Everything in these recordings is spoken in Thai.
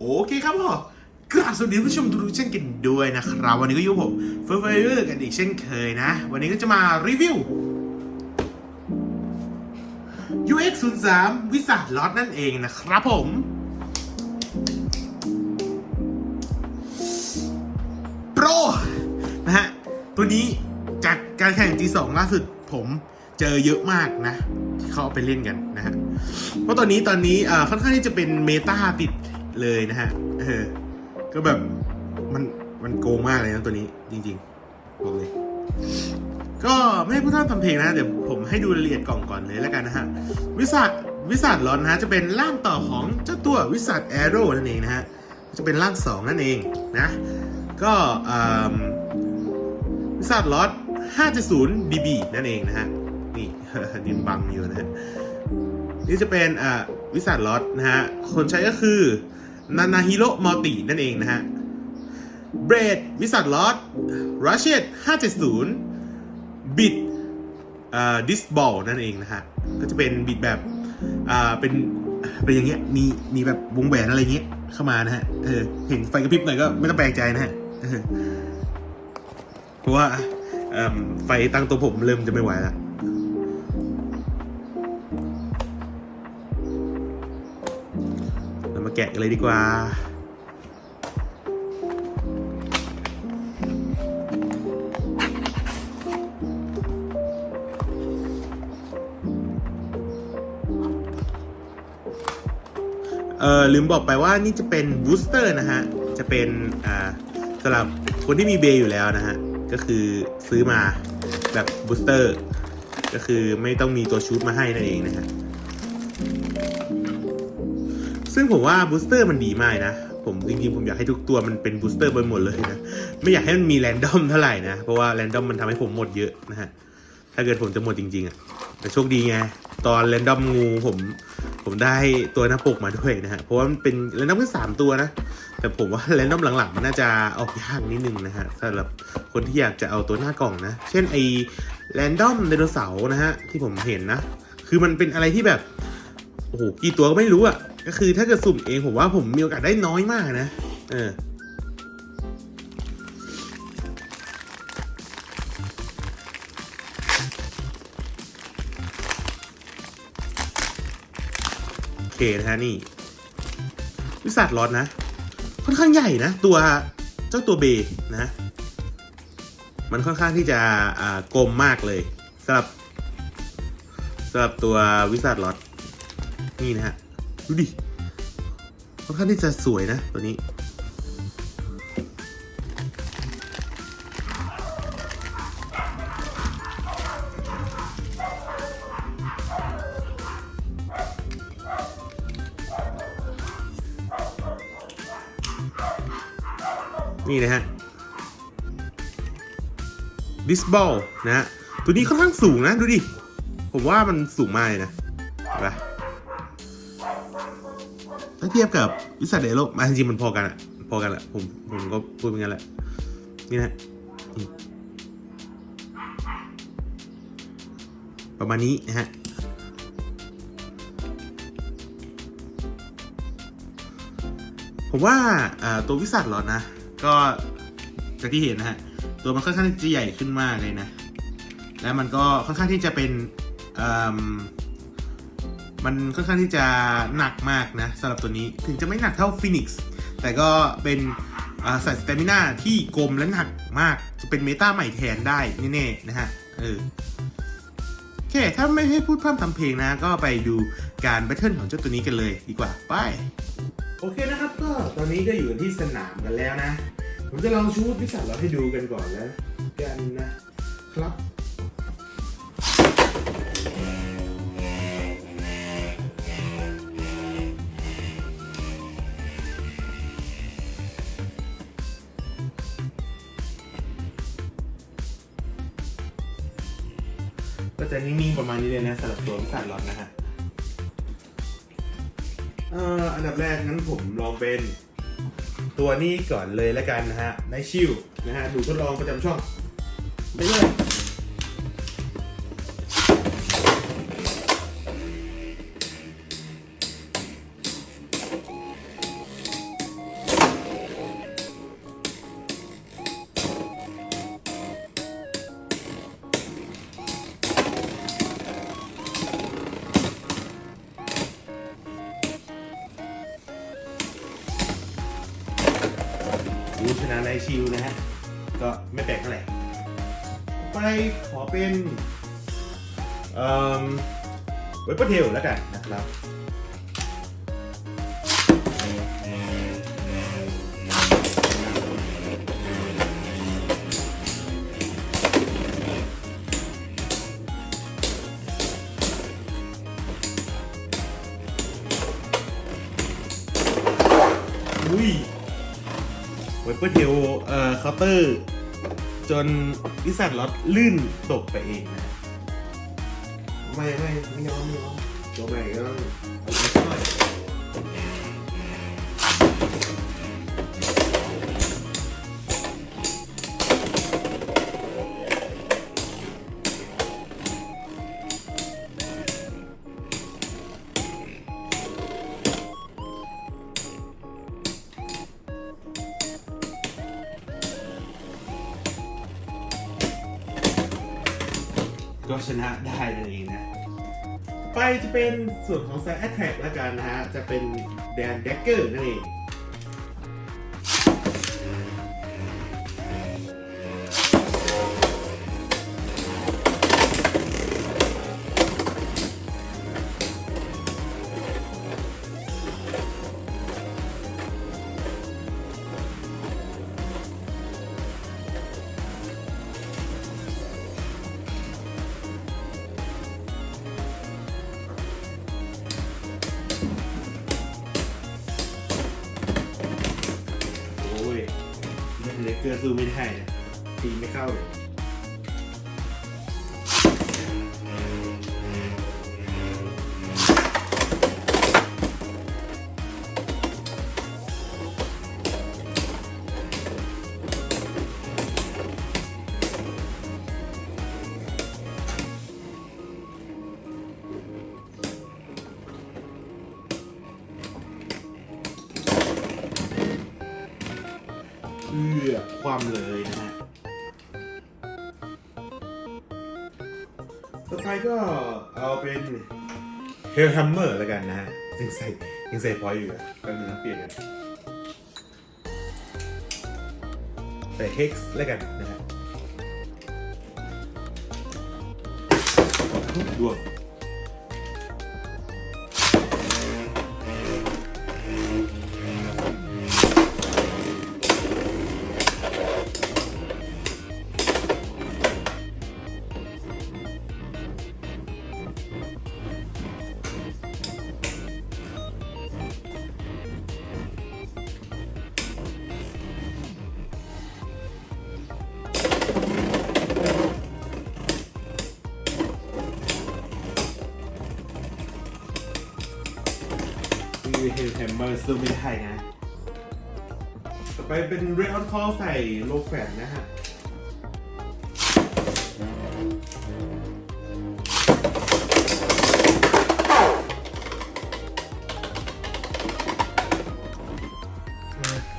โอเคครับพ่อกราบสวัสดีผู้ชมทุกเช่นกันด้วยนะครับ วันนี้ก็อยู่ผมเฟอร์เฟอร์กันอีกเช่นเคยนะ วันนี้ก็จะมารีวิว UX 0 3วิสัทล็อตนั่นเองนะครับผม โปร นะฮะ ตัวนี้จากการแข่ง G2 ล่าสุดผมเจอเยอะมากนะ ที่เขาเอาไปเล่นกันนะฮะ เพราะตอนนี้ตอนนี้ค่อนข้างที่จะเป็นเมตาติด เลยนะฮะเออก็แบบมันมันโกงมากเลยนะตัวนี้จริงๆบอกเลยก็ไม่ให้ผู้ท่านทำเพลงนะเดี๋ยวผมให้ดูรายละเอียดกล่องก่อนเลยแล้วกันนะฮะวิสัทวิสัทร้อนนะฮะจะเป็นร่างต่อของเจ้าตัววิสัทแอโร่นั่นเองนะฮะจะเป็นร่างสองนั่นเองนะก็วิสัทล็อต5.0 dB นั่นเองนะฮะนี่ดินบังอยู่นะฮะนี่จะเป็นวิสัทล็อตนะฮะคนใช้ก็คือ นานาฮิโร่มอตินั่นเองนะฮะเบรดวิสัทลอตรัชเชต5.0บิดอ่าดิสบอลนั่นเองนะฮะ ก็จะเป็นบิดแบบอ่าเป็นเป็นอย่างเงี้ยมีมีแบบวงแหวนอะไรเงี้ยเข้ามานะฮะเออเห็นไฟกระพริบหน่อยก็ไม่ต้องแปลกใจนะฮะเพราะว่าเอิ่มไฟตั้งตัวผมเริ่มจะไม่ไหวแล้ว แกะกันเลยดีกว่า เออลืมบอกไปว่านี่จะเป็นบูสเตอร์นะฮะ จะเป็นอ่าสำหรับคนที่มีเบย์อยู่แล้วนะฮะ ก็คือซื้อมาแบบบูสเตอร์ ก็คือไม่ต้องมีตัวชุดมาให้นั่นเองนะฮะ ซึ่งผมว่าบูสเตอร์มันดีมากนะ ผมจริงๆผมอยากให้ทุกตัวมันเป็นบูสเตอร์ไปหมดเลยนะ ไม่อยากให้มันมีแรนดอมเท่าไหร่นะ เพราะว่าแรนดอมมันทำให้ผมหมดเยอะนะฮะ ถ้าเกิดผมจะหมดจริงๆอะแต่โชคดีไง ตอนแรนดอมงูผมผมได้ตัวหน้าปกมาด้วยนะฮะ เพราะว่ามันเป็นแรนดอมแค่สามตัวนะ แต่ผมว่าแรนดอมหลังๆมันน่าจะออกยากนิดนึงนะฮะสำหรับคนที่อยากจะเอาตัวหน้ากล่องนะ เช่นไอแรนดอมไดโนเสาร์นะฮะที่ผมเห็นนะ คือมันเป็นอะไรที่แบบ โอ้โห กี่ตัวก็ไม่รู้อะ ก็คือถ้าเกิดสุ่มเองผมว่าผมมีโอกาสได้น้อยมากนะ เออโอเคนะฮะนี่ วิสัทล็อตนะ ค่อนข้างใหญ่นะ ตัวเจ้าตัวเบนะ มันค่อนข้างที่จะอ่ากลมมากเลยสำหรับสำหรับตัววิสัทล็อตนี่นะฮะ ดูดิค่อนข้างที่จะสวยนะตัวนี้ นี่นะฮะดิสบอลนะฮะ ตัวนี้ค่อนข้างสูงนะ ดูดิ ผมว่ามันสูงมากเลยนะ ถ้าเทียบกับวิสัทเดโลมาจริงๆมันพอกันอะพอกันแหละผมผมก็พูดเป็นงั้นแหละ นี่นะประมาณนี้นะฮะผมว่าตัววิสัทหรอนะ ก็จากที่เห็นนะฮะ ตัวมันค่อนข้างจะใหญ่ขึ้นมากเลยนะ และมันก็ค่อนข้างที่จะเป็นอ มันค่อนข้างที่จะหนักมากนะสำหรับตัวนี้ถึงจะไม่หนักเท่าฟินิกซ์แต่ก็เป็นอ่าใส่สเตมิน่าที่กลมและหนักมาก จะเป็นเมตาใหม่แทนได้แน่ๆนะฮะเออโอเค ถ้าไม่ให้พูดพร่ำทำเพลงนะ ก็ไปดูการแบทเทิลของเจ้าตัวนี้กันเลยดีกว่า ไป โอเคนะครับ ก็ตอนนี้ก็อยู่ที่สนามกันแล้วนะ ผมจะลองชูดพิสัทเราให้ดูกันก่อนแล้วกันนะครับ ก็จะนิ่งๆประมาณนี้เลยนะสำหรับตัวพิสัทล็อตนะฮะเอ่ออันดับแรกงั้นผมลองเป็นตัวนี้ก่อนเลยแล้วกันนะฮะในชิลนะฮะดูทดลองประจำช่องไปเลย ชิลนะฮะ ก็ไม่แปลกเท่าไหร่ไปขอเป็นเอ่อเวบเทลแล้วกันนะครับ เวเปอร์เทลเอ่อเคาน์เตอร์ จนวิสัทล็อตลื่นตกไปเองนะไม่ไม่ไม่ยอมไม่ยอมตัวใหม่ก็ต้อง ไปจะเป็นส่วนของ s ซ d e Attack แล้วกันนะฮะ จะเป็นแดนเดกเกอร์นั่นเอง สู้ไม่ได้นะตีไม่เข้าเลย เอาเป็นเฮลทัมเมอร์แล้วกันนะฮะยังใส่ยังใส่พอยอยู่อะก็มีน้ำเปลี่ยนกันใส่เฮกซ์แล้วกันนะฮะดวง คือเฮลแฮมเมอร์ซึ่งไม่ได้นะ ต่อไปเป็นเรออนคอใส่โลแฟนนะฮะ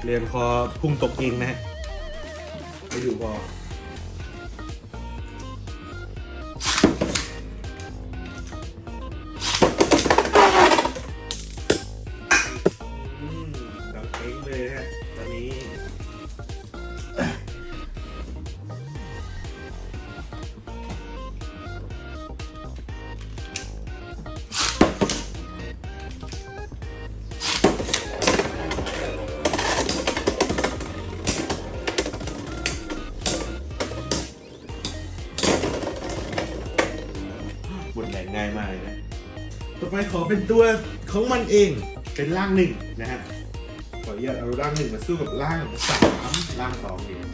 เรียนคอพุ่งตกองนะฮะไม่อยู่พอ ต่อไปขอเป็นตัวของมันเองเป็นร่างหนึ่งนะฮะขออนุญาตเอาร่างหนึ่งมาสู้กับร่างสามร่างสองเอง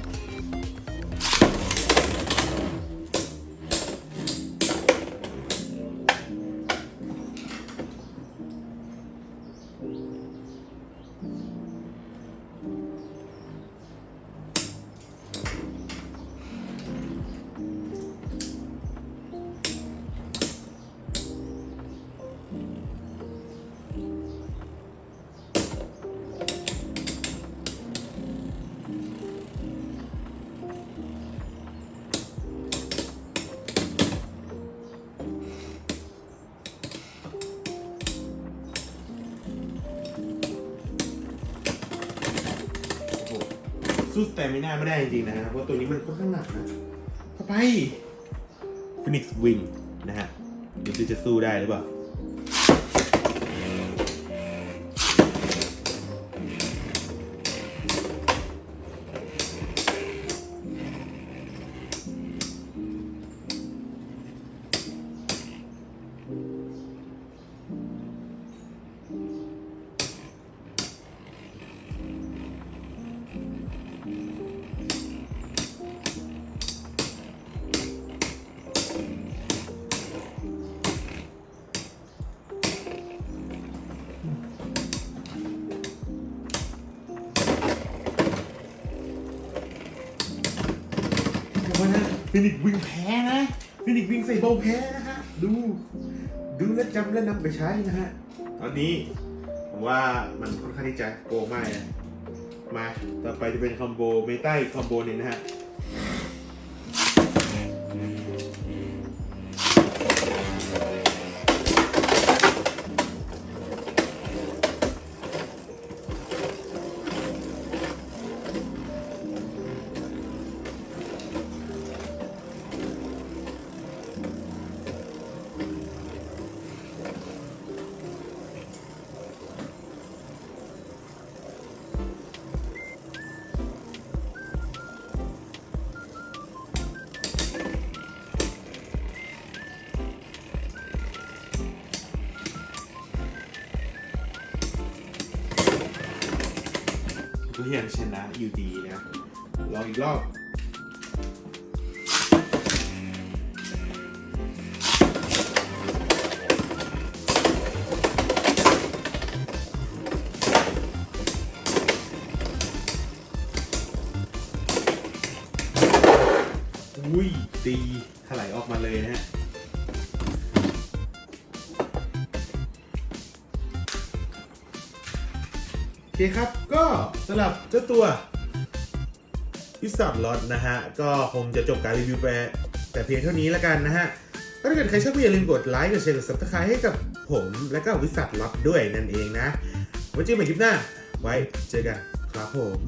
สู้แต่ไม่น่าไม่ได้จริงๆนะฮะเพราะตัวนี้มันค่อนข้างหนักนะต่อไป Phoenix Wing นะฮะดูสิจะสู้ได้หรือเปล่า ฟินิกวิ่งแพ้นะฟินิกวิ่งใส่โบแพ้นะฮะ ดู ดูและจำและนำไปใช้นะฮะ ตอนนี้ผมว่ามันค่อนข้างที่จะโกงมากนะมา ต่อไปจะเป็นคอมโบเมตาอีกคอมโบนึงนะฮะ ยังชนะอยู่ดีนะลองอีกรอบอุ้ยตีถลายออกมาเลยนะฮะโอเคครับำหรับเจ้าตัวพิซซ่าล็อตนะฮะ ก็คงจะจบการรีวิวไปแต่เพียงเท่านี้แล้วกันนะฮะถ้าเกิดใครชอบก็อย่าลืมกดไลค์กดแชร์กดซับสไครต์ให้กับผมและก็วิสัทล็อตด้วยนั่นเองนะไว้เจอกันใหม่คลิปหน้า ไว้เจอกันครับผม